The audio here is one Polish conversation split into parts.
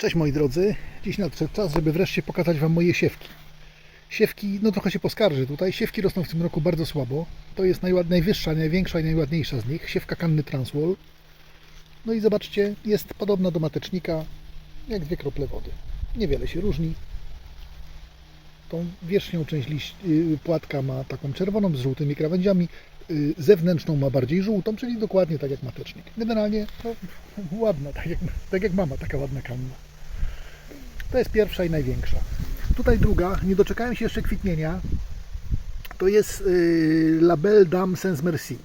Cześć moi drodzy, dziś nadszedł czas, żeby wreszcie pokazać Wam moje siewki. Siewki, no trochę się poskarżę tutaj, siewki rosną w tym roku bardzo słabo. To jest najład, najwyższa, największa i najładniejsza z nich, siewka kanny Transwall. No i zobaczcie, jest podobna do matecznika, jak dwie krople wody. Niewiele się różni. Tą wierzchnią część liść, y, płatka ma taką czerwoną z żółtymi krawędziami, y, zewnętrzną ma bardziej żółtą, czyli dokładnie tak jak matecznik. Generalnie no, ładna, tak jak, tak jak mama, taka ładna kanna. To jest pierwsza i największa. Tutaj druga, nie doczekałem się jeszcze kwitnienia. To jest yy, Label Dame Sans Merci.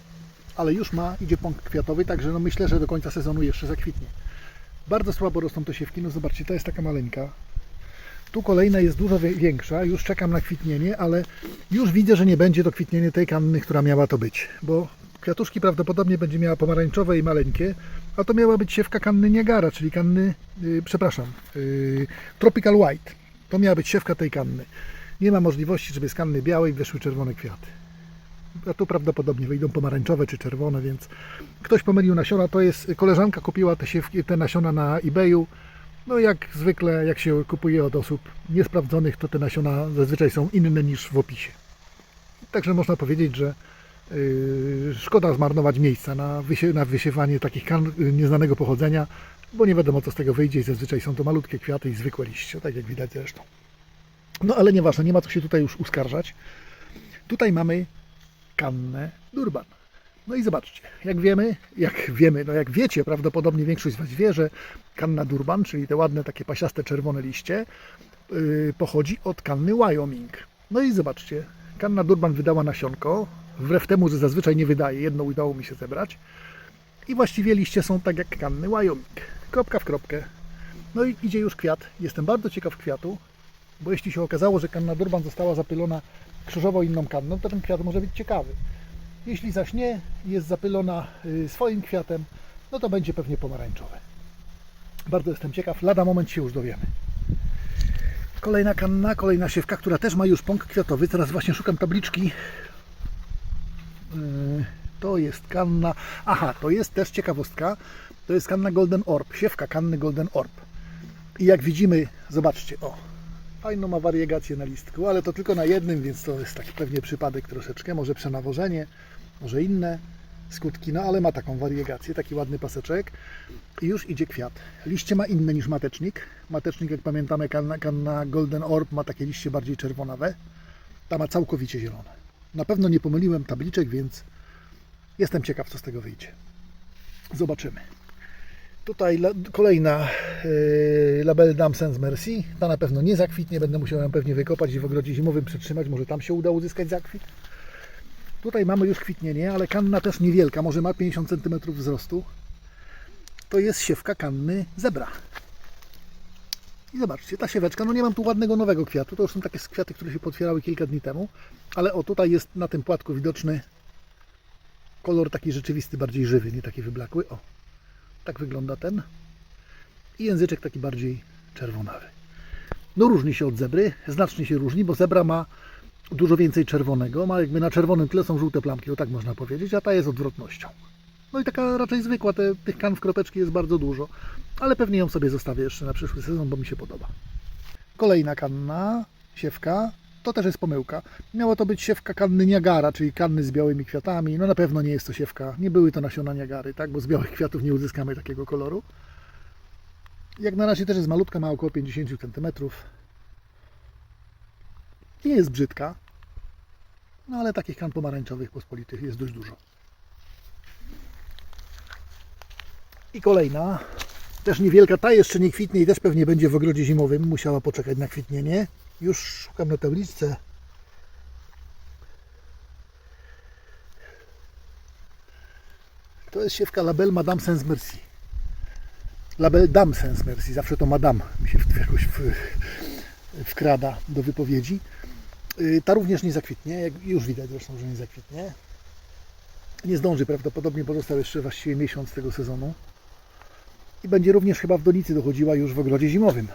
Ale już ma, idzie pąk kwiatowy, także no myślę, że do końca sezonu jeszcze zakwitnie. Bardzo słabo rosną te siewki, no zobaczcie, ta jest taka maleńka. Tu kolejna jest dużo większa, już czekam na kwitnienie, ale już widzę, że nie będzie to kwitnienie tej kanny, która miała to być, bo kwiatuszki prawdopodobnie będzie miała pomarańczowe i maleńkie, a to miała być siewka kanny Niagara, czyli kanny, yy, przepraszam, yy, Tropical White. To miała być siewka tej kanny. Nie ma możliwości, żeby z kanny białej wyszły czerwone kwiaty. A tu prawdopodobnie wyjdą pomarańczowe czy czerwone, więc ktoś pomylił nasiona. To jest, koleżanka kupiła te, siewki, te nasiona na eBayu. No jak zwykle, jak się kupuje od osób niesprawdzonych, to te nasiona zazwyczaj są inne niż w opisie. Także można powiedzieć, że szkoda zmarnować miejsca na, wysie, na wysiewanie takich kan yy, nieznanego pochodzenia, bo nie wiadomo co z tego wyjdzie i zazwyczaj są to malutkie kwiaty i zwykłe liście, tak jak widać zresztą. No ale nieważne, nie ma co się tutaj już uskarżać. Tutaj mamy kannę Durban. No i zobaczcie, jak wiemy, jak wiemy, no jak wiecie, prawdopodobnie większość z Was wie, że kanna Durban, czyli te ładne takie pasiaste czerwone liście, yy, pochodzi od kanny Wyoming. No i zobaczcie, kanna Durban wydała nasionko, wbrew temu, że zazwyczaj nie wydaje, jedno udało mi się zebrać. I właściwie liście są tak jak kanny Wyoming. Kropka w kropkę. No i idzie już kwiat. Jestem bardzo ciekaw kwiatu, bo jeśli się okazało, że kanna Durban została zapylona krzyżowo inną kanną, to ten kwiat może być ciekawy. Jeśli zaś nie jest zapylona y, swoim kwiatem, no to będzie pewnie pomarańczowe. Bardzo jestem ciekaw, lada moment się już dowiemy. Kolejna kanna, kolejna siewka, która też ma już pąk kwiatowy. Teraz właśnie szukam tabliczki. Yy, To jest kanna. Aha, to jest też ciekawostka. To jest kanna Golden Orb, siewka kanny Golden Orb. I jak widzimy, zobaczcie, o, fajną ma wariegację na listku, ale to tylko na jednym, więc to jest taki pewnie przypadek troszeczkę, może przenawożenie, może inne skutki, no ale ma taką wariegację, taki ładny paseczek i już idzie kwiat. Liście ma inne niż matecznik. Matecznik, jak pamiętamy, kanna, kanna Golden Orb ma takie liście bardziej czerwonawe. Ta ma całkowicie zielone. Na pewno nie pomyliłem tabliczek, więc jestem ciekaw, co z tego wyjdzie. Zobaczymy. Tutaj kolejna yy, label Dame Sans Merci. Ta na pewno nie zakwitnie, będę musiał ją pewnie wykopać i w ogrodzie zimowym przetrzymać. Może tam się uda uzyskać zakwit. Tutaj mamy już kwitnienie, ale kanna też niewielka, może ma 50 cm wzrostu. To jest siewka kanny zebra. I zobaczcie, ta sieweczka, no nie mam tu ładnego nowego kwiatu, to już są takie kwiaty, które się potwierały kilka dni temu, ale o tutaj jest na tym płatku widoczny kolor taki rzeczywisty, bardziej żywy, nie taki wyblakły. O, tak wygląda ten. I języczek taki bardziej czerwonawy. No różni się od zebry, znacznie się różni, bo zebra ma dużo więcej czerwonego, ma jakby na czerwonym tle są żółte plamki, o tak można powiedzieć, a ta jest odwrotnością. No i taka raczej zwykła, te, tych kan w kropeczki jest bardzo dużo, ale pewnie ją sobie zostawię jeszcze na przyszły sezon, bo mi się podoba. Kolejna kanna, siewka, to też jest pomyłka. Miała to być siewka kanny Niagara, czyli kanny z białymi kwiatami. No na pewno nie jest to siewka, nie były to nasiona Niagary, tak? bo z białych kwiatów nie uzyskamy takiego koloru. Jak na razie też jest malutka, ma około 50 cm. Nie jest brzydka, no ale takich kan pomarańczowych pospolitych jest dość dużo. I kolejna, też niewielka, ta jeszcze nie kwitnie i też pewnie będzie w ogrodzie zimowym, musiała poczekać na kwitnienie. Już szukam na tabliczce. To jest siewka Label Madame Sans Merci. Label Dame Sans Merci, zawsze to Madame mi się jakoś w, wkrada do wypowiedzi. Y, Ta również nie zakwitnie, już widać zresztą, że nie zakwitnie. Nie zdąży prawdopodobnie, bo został jeszcze właściwie miesiąc tego sezonu. I będzie również chyba w donicy dochodziła już w ogrodzie zimowym.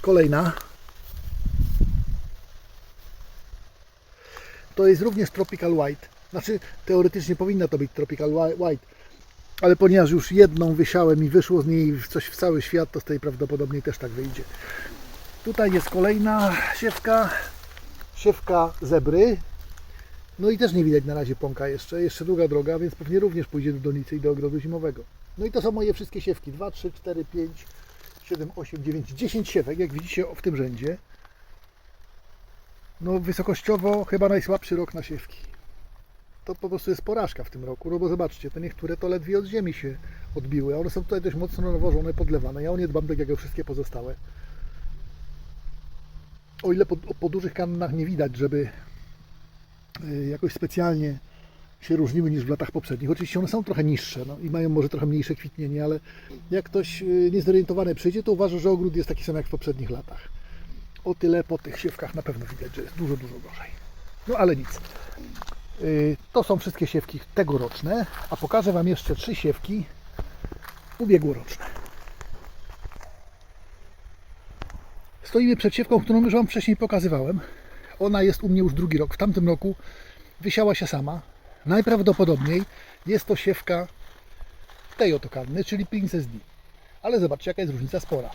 Kolejna. To jest również Tropical White. Znaczy, teoretycznie powinna to być Tropical Whi- White, ale ponieważ już jedną wysiałem i wyszło z niej coś w cały świat, to z tej prawdopodobnie też tak wyjdzie. Tutaj jest kolejna siewka, siewka zebry. No i też nie widać na razie pąka jeszcze, jeszcze długa droga, więc pewnie również pójdzie do donicy i do ogrodu zimowego. No i to są moje wszystkie siewki, 2, 3, 4, 5, 7, 8, 9, 10 siewek, jak widzicie w tym rzędzie. No wysokościowo chyba najsłabszy rok na siewki. To po prostu jest porażka w tym roku, no bo zobaczcie, te niektóre to ledwie od ziemi się odbiły, a one są tutaj dość mocno nawożone, podlewane. Ja o nie dbam tak jak o wszystkie pozostałe. O ile po, po dużych kannach nie widać, żeby jakoś specjalnie się różniły niż w latach poprzednich. Oczywiście one są trochę niższe no, i mają może trochę mniejsze kwitnienie, ale jak ktoś y, niezorientowany przyjdzie, to uważa, że ogród jest taki sam jak w poprzednich latach. O tyle po tych siewkach na pewno widać, że jest dużo, dużo gorzej. No ale nic. Y, To są wszystkie siewki tegoroczne, a pokażę Wam jeszcze trzy siewki ubiegłoroczne. Stoimy przed siewką, którą już Wam wcześniej pokazywałem. Ona jest u mnie już drugi rok. W tamtym roku wysiała się sama. Najprawdopodobniej jest to siewka tej oto kanny, czyli Princess D. Ale zobaczcie, jaka jest różnica spora.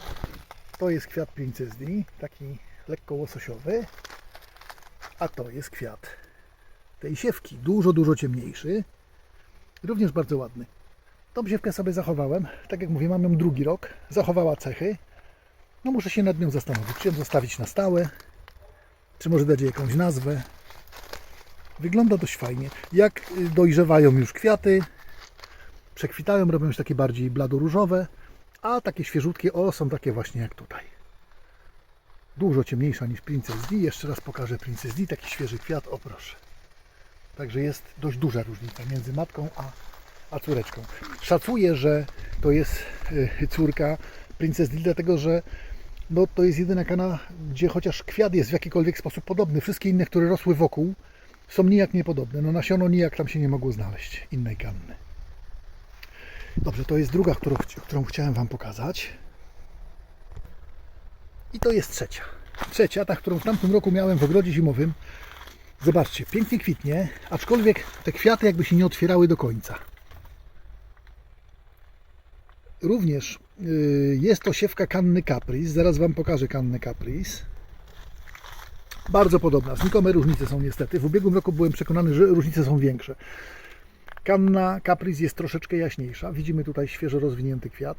To jest kwiat Princess D, taki lekko łososiowy, a to jest kwiat tej siewki, dużo, dużo ciemniejszy, również bardzo ładny. Tą siewkę sobie zachowałem, tak jak mówię, mam ją drugi rok, zachowała cechy, no muszę się nad nią zastanowić, czy ją zostawić na stałe, czy może dać jakąś nazwę. Wygląda dość fajnie. Jak y, dojrzewają już kwiaty, przekwitają, robią się takie bardziej bladoróżowe, a takie świeżutkie, o, są takie właśnie jak tutaj. Dużo ciemniejsza niż Princess D. Jeszcze raz pokażę Princess D, taki świeży kwiat, o proszę. Także jest dość duża różnica między matką a, a córeczką. Szacuję, że to jest y, córka Princess D, dlatego że no, to jest jedyna kana, gdzie chociaż kwiat jest w jakikolwiek sposób podobny. Wszystkie inne, które rosły wokół, są nijak niepodobne. No nasiono nijak tam się nie mogło znaleźć innej kanny. Dobrze, to jest druga, którą, którą chciałem Wam pokazać. I to jest trzecia. Trzecia, ta, którą w tamtym roku miałem w ogrodzie zimowym. Zobaczcie, pięknie kwitnie, aczkolwiek te kwiaty jakby się nie otwierały do końca. Również y, jest to siewka kanny Caprice. Zaraz Wam pokażę kannę Caprice. Bardzo podobna. Znikome różnice są niestety. W ubiegłym roku byłem przekonany, że różnice są większe. Kanna Caprice jest troszeczkę jaśniejsza. Widzimy tutaj świeżo rozwinięty kwiat.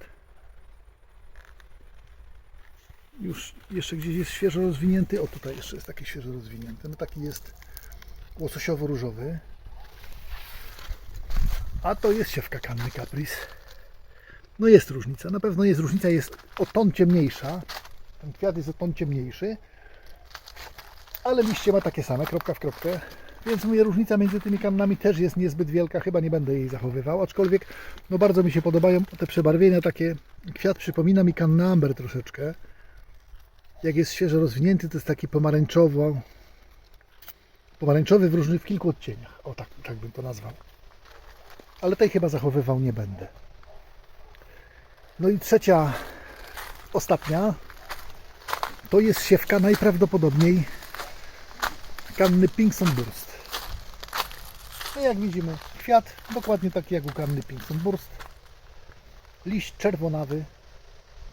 Już jeszcze gdzieś jest świeżo rozwinięty. O, tutaj jeszcze jest taki świeżo rozwinięty. No taki jest łososiowo-różowy. A to jest siewka kanny Caprice. No jest różnica, na pewno jest różnica, jest o ton ciemniejsza. Ten kwiat jest o ton ciemniejszy, ale liście ma takie same, kropka w kropkę. Więc mówię, różnica między tymi kannami też jest niezbyt wielka, chyba nie będę jej zachowywał, aczkolwiek no bardzo mi się podobają te przebarwienia, takie kwiat przypomina mi kannę amber troszeczkę. Jak jest świeżo rozwinięty, to jest taki pomarańczowo, pomarańczowy w różnych, w kilku odcieniach, o tak, tak bym to nazwał. Ale tej chyba zachowywał nie będę. No i trzecia, ostatnia, to jest siewka najprawdopodobniej kanny Pinkson Burst. No jak widzimy, kwiat dokładnie taki jak u kanny Pinkson Burst. Liść czerwonawy.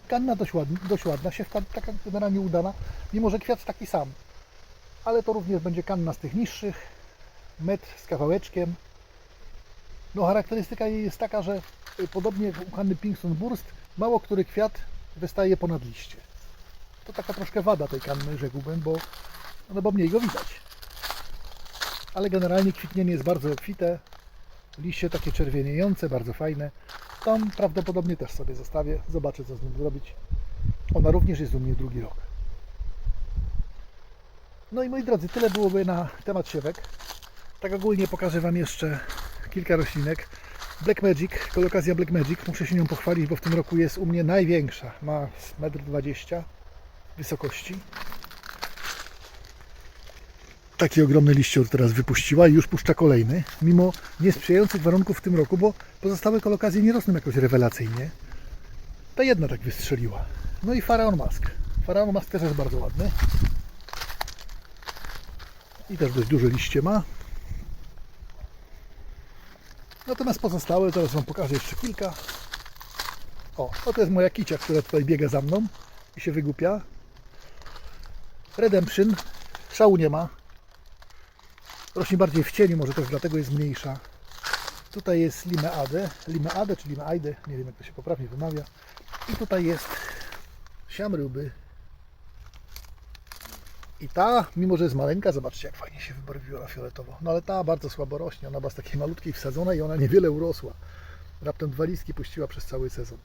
Kanna dość, ładna, dość ładna, siewka taka generalnie udana, mimo że kwiat taki sam. Ale to również będzie kanna z tych niższych, metr z kawałeczkiem. No charakterystyka jej jest taka, że podobnie jak u kanny Pinkson Burst, mało który kwiat wystaje ponad liście. To taka troszkę wada tej kanny, rzekłbym, bo, no bo mniej go widać. Ale generalnie kwitnienie jest bardzo obfite. Liście takie czerwieniejące, bardzo fajne. Tam prawdopodobnie też sobie zostawię. Zobaczę, co z nim zrobić. Ona również jest u mnie drugi rok. No i moi drodzy, tyle byłoby na temat siewek. Tak ogólnie pokażę Wam jeszcze kilka roślinek. Black Magic, kolokazja Black Magic, muszę się nią pochwalić, bo w tym roku jest u mnie największa. Ma 1,20 m wysokości. Taki ogromny liścior teraz wypuściła i już puszcza kolejny, mimo niesprzyjających warunków w tym roku, bo pozostałe kolokazje nie rosną jakoś rewelacyjnie. Ta jedna tak wystrzeliła. No i Faraon Mask. Faraon Mask też jest bardzo ładny. I też dość duże liście ma. Natomiast pozostałe, zaraz Wam pokażę jeszcze kilka. O, to jest moja kicia, która tutaj biega za mną i się wygłupia. Redemption, szału nie ma. Rośnie bardziej w cieniu, może też dlatego jest mniejsza. Tutaj jest Limeade, Limeade czy Limeade, nie wiem jak to się poprawnie wymawia. I tutaj jest siamryby. I ta, mimo że jest maleńka, zobaczcie jak fajnie się wybarwiła fioletowo. No ale ta bardzo słabo rośnie, ona była z takiej malutkiej wsadzona i ona niewiele urosła. Raptem dwa listki puściła przez cały sezon.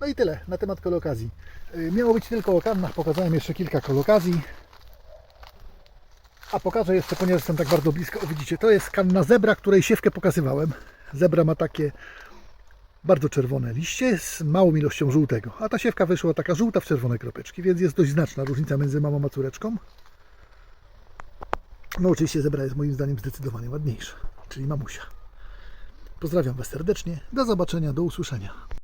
No i tyle na temat kolokazji. Yy, Miało być tylko o kannach, pokazałem jeszcze kilka kolokazji. A pokażę jeszcze, ponieważ jestem tak bardzo blisko. O, widzicie, to jest kanna zebra, której siewkę pokazywałem. Zebra ma takie bardzo czerwone liście z małą ilością żółtego. A ta siewka wyszła taka żółta w czerwone kropeczki, więc jest dość znaczna różnica między mamą a córeczką. No oczywiście zebra jest moim zdaniem zdecydowanie ładniejsza, czyli mamusia. Pozdrawiam Was serdecznie. Do zobaczenia, do usłyszenia.